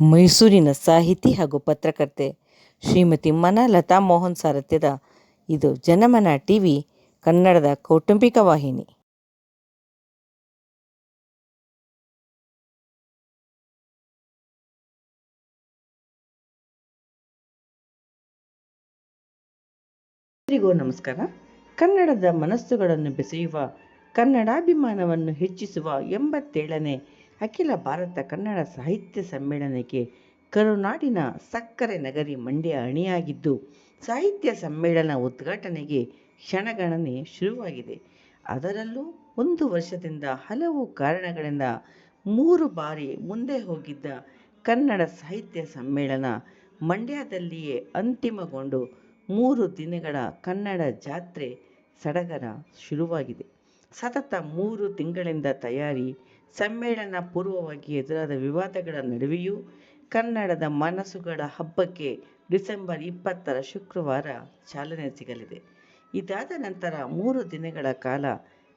ಮೈಸೂರಿನ ಸಾಹಿತಿ ಹಾಗೂ ಪತ್ರಕರ್ತೆ ಶ್ರೀಮತಿ ಮನಲತಾ ಮೋಹನ್ ಸಾರಥ್ಯದ ಇದು ಜನಮನ ಟಿವಿ, ಕನ್ನಡದ ಕೌಟುಂಬಿಕ ವಾಹಿನಿ. ಎಲ್ಲರಿಗೂ ನಮಸ್ಕಾರ. ಕನ್ನಡದ ಮನಸ್ಸುಗಳನ್ನು ಬೆಸೆಯುವ ಕನ್ನಡಾಭಿಮಾನವನ್ನು ಹೆಚ್ಚಿಸುವ ಎಂಬತ್ತೇಳನೇ ಅಖಿಲ ಭಾರತ ಕನ್ನಡ ಸಾಹಿತ್ಯ ಸಮ್ಮೇಳನಕ್ಕೆ ಕರುನಾಡಿನ ಸಕ್ಕರೆ ನಗರಿ ಮಂಡ್ಯ ಅಣಿಯಾಗಿದ್ದು, ಸಾಹಿತ್ಯ ಸಮ್ಮೇಳನ ಉದ್ಘಾಟನೆಗೆ ಕ್ಷಣಗಣನೆ ಶುರುವಾಗಿದೆ. ಅದರಲ್ಲೂ ಒಂದು ವರ್ಷದಿಂದ ಹಲವು ಕಾರಣಗಳಿಂದ ಮೂರು ಬಾರಿ ಮುಂದೆ ಹೋಗಿದ್ದ ಕನ್ನಡ ಸಾಹಿತ್ಯ ಸಮ್ಮೇಳನ ಮಂಡ್ಯದಲ್ಲಿಯೇ ಅಂತಿಮಗೊಂಡು ಮೂರು ದಿನಗಳ ಕನ್ನಡ ಜಾತ್ರೆ ಸಡಗರ ಶುರುವಾಗಿದೆ. ಸತತ ಮೂರು ತಿಂಗಳಿಂದ ತಯಾರಿ ಸಮ್ಮೇಳನ ಪೂರ್ವವಾಗಿ ಎದುರಾದ ವಿವಾದಗಳ ನಡುವೆಯೂ ಕನ್ನಡದ ಮನಸ್ಸುಗಳ ಹಬ್ಬಕ್ಕೆ ಡಿಸೆಂಬರ್ ಇಪ್ಪತ್ತರ ಶುಕ್ರವಾರ ಚಾಲನೆ ಸಿಗಲಿದೆ. ಇದಾದ ನಂತರ ಮೂರು ದಿನಗಳ ಕಾಲ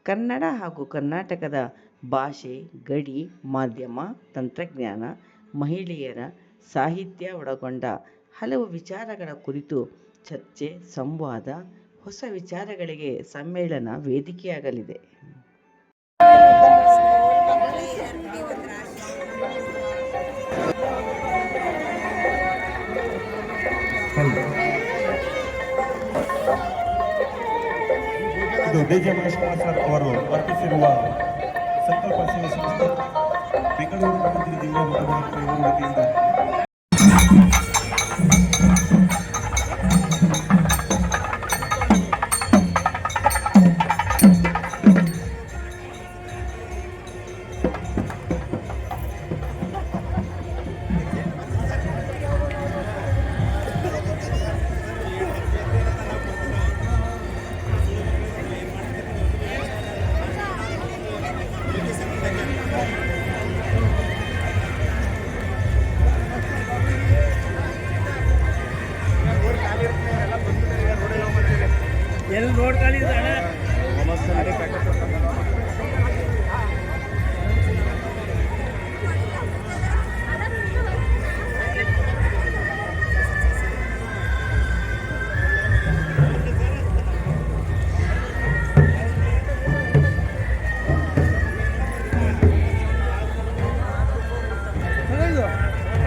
ಕನ್ನಡ ಹಾಗೂ ಕರ್ನಾಟಕದ ಭಾಷೆ, ಗಡಿ, ಮಾಧ್ಯಮ, ತಂತ್ರಜ್ಞಾನ, ಮಹಿಳೆಯರ ಸಾಹಿತ್ಯ ಒಳಗೊಂಡ ಹಲವು ವಿಚಾರಗಳ ಕುರಿತು ಚರ್ಚೆ, ಸಂವಾದ, ಹೊಸ ವಿಚಾರಗಳಿಗೆ ಸಮ್ಮೇಳನ ವೇದಿಕೆಯಾಗಲಿದೆ. ಡಿ ಜೆ ಮಹೇಶ್ ಸರ್ ಅವರು ಅರ್ಪಿಸಿರುವ ಸಂಕಲ್ಪ ಸೇವಾ ಸಂಸ್ಥೆ.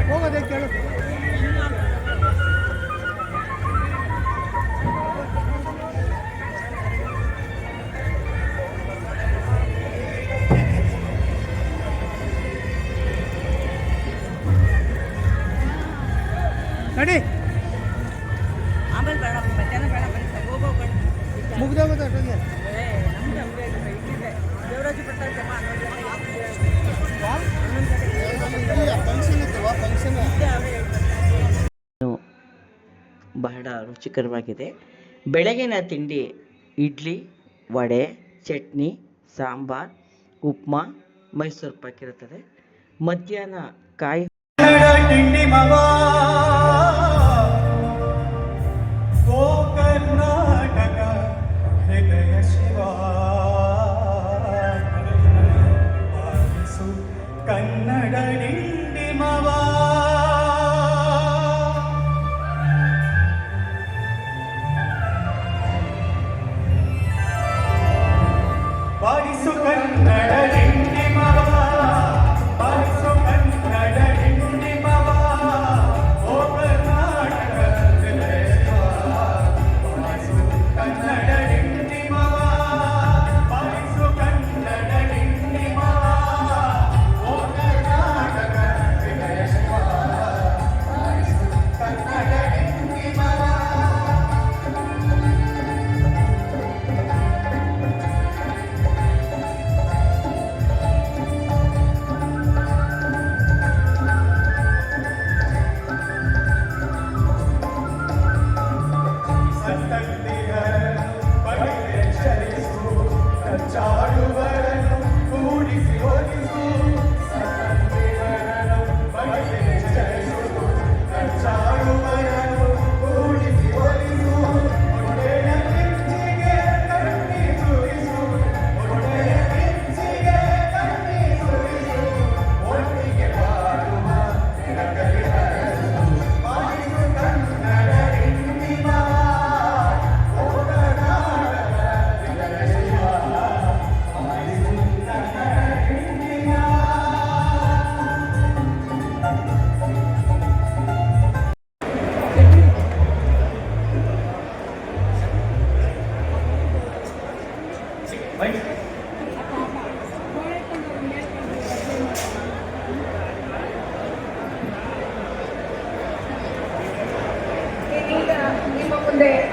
ಹೋಗೋದೇ ಕೇಳು ನಡಿ ಆಮೇಲೆ ಬೇಡ ಮಧ್ಯಾಹ್ನ ಬೇಡ ಬರೀ ಹೋಗೋ ಬಹಳ ರುಚಿಕರವಾಗಿದೆ. ಬೆಳಗಿನ ತಿಂಡಿ ಇಡ್ಲಿ ವಡೆ ಚಟ್ನಿ ಸಾಂಬಾರ್ ಉಪ್ಮಾ ಮೈಸೂರು ಪಾಕ್ ಇರುತ್ತದೆ. ಮಧ್ಯಾಹ್ನ ಕಾಯಿ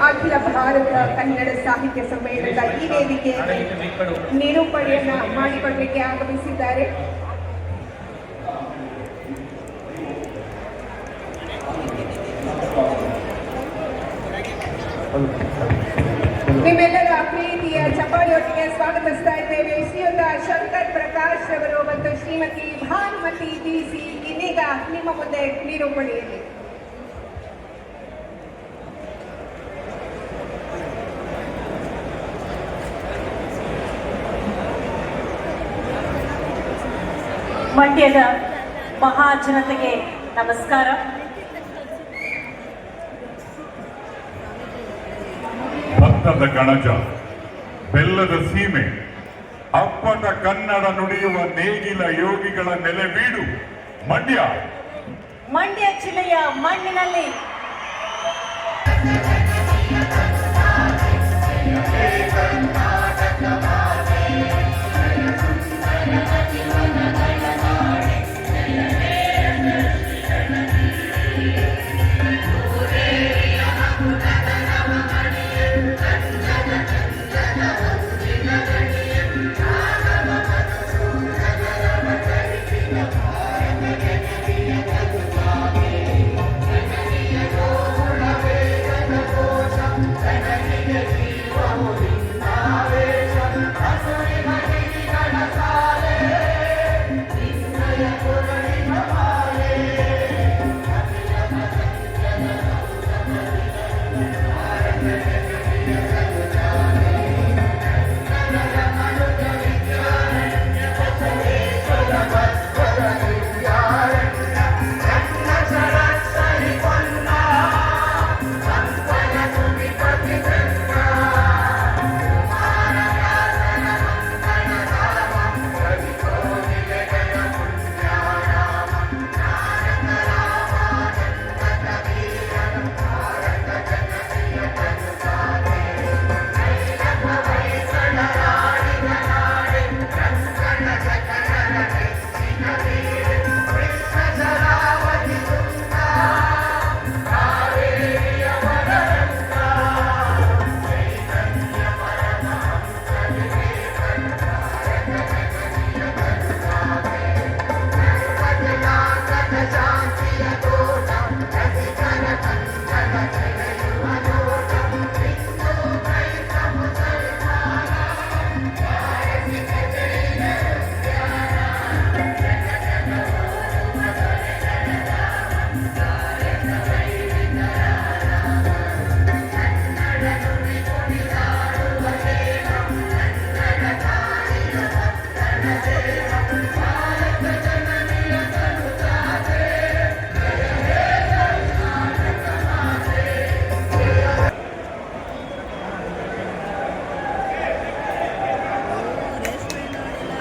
ಅಖಿಲ ಭಾರತ ಕನ್ನಡ ಸಾಹಿತ್ಯ ಸಮ್ಮೇಳನದ ಈ ವೇದಿಕೆಯಲ್ಲಿ ನಿರೂಪಣೆಯನ್ನ ಮಾಡಿಕೊಡ್ಲಿಕ್ಕೆ ಆಗಮಿಸಿದ್ದಾರೆ. ನಿಮ್ಮೆಲ್ಲರ ಪ್ರೀತಿಯ ಚಪ್ಪಾಳಿಯೊಟ್ಟಿಗೆ ಸ್ವಾಗತಿಸ್ತಾ ಇದ್ದೇವೆ. ಶ್ರೀಯುತ ಶಂಕರ್ ಪ್ರಕಾಶ್ ಅವರು ಮತ್ತು ಶ್ರೀಮತಿ ಭಾನುಮತಿ ಡಿಸಿ ಇನ್ನೀಗ ನಿಮ್ಮ ಮುಂದೆ ನಿರೂಪಣೆಯಲ್ಲಿ. ಮಂಡ್ಯದ ಮಹಾಜನತೆಗೆ ನಮಸ್ಕಾರ. ಭಕ್ತದ ಕಣಜ ಬೆಲ್ಲದ ಸೀಮೆ ಅಪ್ಪಟ ಕನ್ನಡ ನುಡಿಯುವ ನೇಗಿಲ ಯೋಗಿಗಳ ನೆಲೆ ಬೀಡು ಮಂಡ್ಯ. ಮಂಡ್ಯ ಜಿಲ್ಲೆಯ ಮಣ್ಣಿನಲ್ಲಿ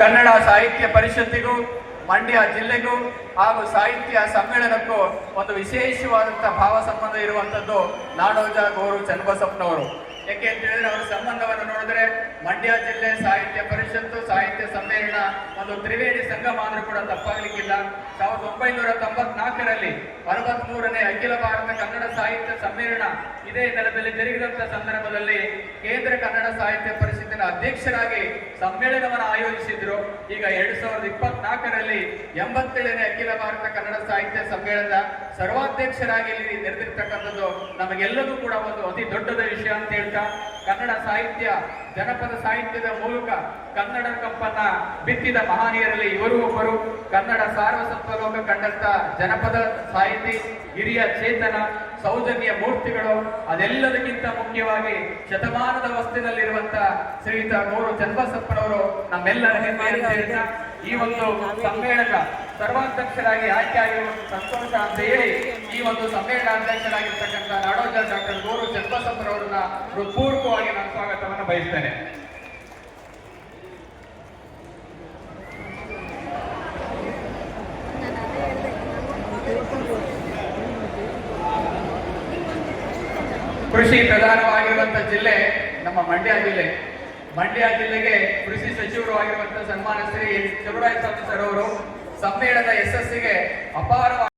ಕನ್ನಡ ಸಾಹಿತ್ಯ ಪರಿಷತ್ತಿಗೂ, ಮಂಡ್ಯ ಜಿಲ್ಲೆಗೂ ಹಾಗೂ ಸಾಹಿತ್ಯ ಸಮ್ಮೇಳನಕ್ಕೂ ಒಂದು ವಿಶೇಷವಾದಂತಹ ಭಾವ ಸಂಬಂಧ ಇರುವಂತದ್ದು ನಾಡೋಜ ಗೋರು ಚನ್ನಬಸಪ್ಪನವರು. ಯಾಕೆ ಅಂತ ಹೇಳಿದ್ರೆ ಅವರ ಸಂಬಂಧವನ್ನು ನೋಡಿದ್ರೆ ಮಂಡ್ಯ ಜಿಲ್ಲೆ ಸಾಹಿತ್ಯ ಪರಿಷತ್ತು, ಸಾಹಿತ್ಯ ಸಮ್ಮೇಳನ ಒಂದು ತ್ರಿವೇಣಿ ಸಂಗಮ ಆದ್ರೂ ಕೂಡ ತಪ್ಪಾಗ್ಲಿಕ್ಕಿಲ್ಲ. ಸಾವಿರದ ಒಂಬೈನೂರ ತೊಂಬತ್ನಾಲ್ಕರಲ್ಲಿ ಅರವತ್ಮೂರನೇ ಅಖಿಲ ಭಾರತ ಕನ್ನಡ ಸಾಹಿತ್ಯ ಸಮ್ಮೇಳನ ಇದೇ ನೆಲದಲ್ಲಿ ಜರುಗಿದಂತ ಸಂದರ್ಭದಲ್ಲಿ ಕೇಂದ್ರ ಕನ್ನಡ ಸಾಹಿತ್ಯ ಪರಿಷತ್ತಿನ ಅಧ್ಯಕ್ಷರಾಗಿ ಸಮ್ಮೇಳನವನ್ನು ಆಯೋಜಿಸಿದ್ರು. ಈಗ ಎರಡ್ ಸಾವಿರದ ಇಪ್ಪತ್ನಾಲ್ಕರಲ್ಲಿ ಎಂಬತ್ತೇಳನೇ ಅಖಿಲ ಭಾರತ ಕನ್ನಡ ಸಾಹಿತ್ಯ ಸಮ್ಮೇಳನದ ಸರ್ವಾಧ್ಯಕ್ಷರಾಗಿ ಇಲ್ಲಿ ನೆರೆದಿರ್ತಕ್ಕಂಥದ್ದು ನಮಗೆಲ್ಲದೂ ಕೂಡ ಒಂದು ಅತಿ ದೊಡ್ಡದ ವಿಷಯ ಅಂತ ಹೇಳ್ತಾ, ಕನ್ನಡ ಸಾಹಿತ್ಯ, ಜನಪದ ಸಾಹಿತ್ಯದ ಮೂಲಕ ಕನ್ನಡ ಕಂಪನ್ನ ಬಿತ್ತಿದ ಮಹನೀಯರಲ್ಲಿ ಇವರು ಒಬ್ಬರು. ಕನ್ನಡ ಸಾರ್ವಸತ್ವ ಲೋಕ ಕಂಡಂತ ಜನಪದ ಸಾಹಿತಿ, ಹಿರಿಯ ಚೇತನ, ಸೌಜನ್ಯ ಮೂರ್ತಿಗಳು, ಅದೆಲ್ಲದಕ್ಕಿಂತ ಮುಖ್ಯವಾಗಿ ಶತಮಾನದ ವಸ್ತಿನಲ್ಲಿರುವಂತ ಶ್ರೀಯುತ ಮೂರು ಚನ್ನಬಸಪ್ಪನವರು ನಮ್ಮೆಲ್ಲರ ಹೆಮ್ಮೆ ಅಂತ ಹೇಳ್ತಾ ಈ ಒಂದು ಸಮ್ಮೇಳನ ಸರ್ವಾಧ್ಯಕ್ಷರಾಗಿ ಆಯ್ಕೆ ಆಗಿರುವ ಸಂತೋಷ ಅಂತ ಹೇಳಿ ಈ ಒಂದು ಸಮ್ಮೇಳನ ಅಧ್ಯಕ್ಷರಾಗಿರ್ತಕ್ಕಂಥ ನಾಡೋಜ ಡಾಕ್ಟರ್ ಗೋರು ಅವರನ್ನ ಹೃತ್ಪೂರ್ವಕವಾಗಿ ನಾನು ಸ್ವಾಗತವನ್ನು ಬಯಸ್ತೇನೆ. ಕೃಷಿ ಪ್ರಧಾನವಾಗಿರುವಂತಹ ಜಿಲ್ಲೆ ನಮ್ಮ ಮಂಡ್ಯ ಜಿಲ್ಲೆ. ಮಂಡ್ಯ ಜಿಲ್ಲೆಗೆ ಕೃಷಿ ಸಚಿವರು ಆಗಿರುವಂತಹ ಸನ್ಮಾನ ಶ್ರೀ ಶಿವರಾಯ ಸ್ವಾಮಿ ಸರ್ ಅವರು ಸಮ್ಮೇಳನದ ಯಶಸ್ಸಿಗೆ ಅಪಾರವಾಗಿ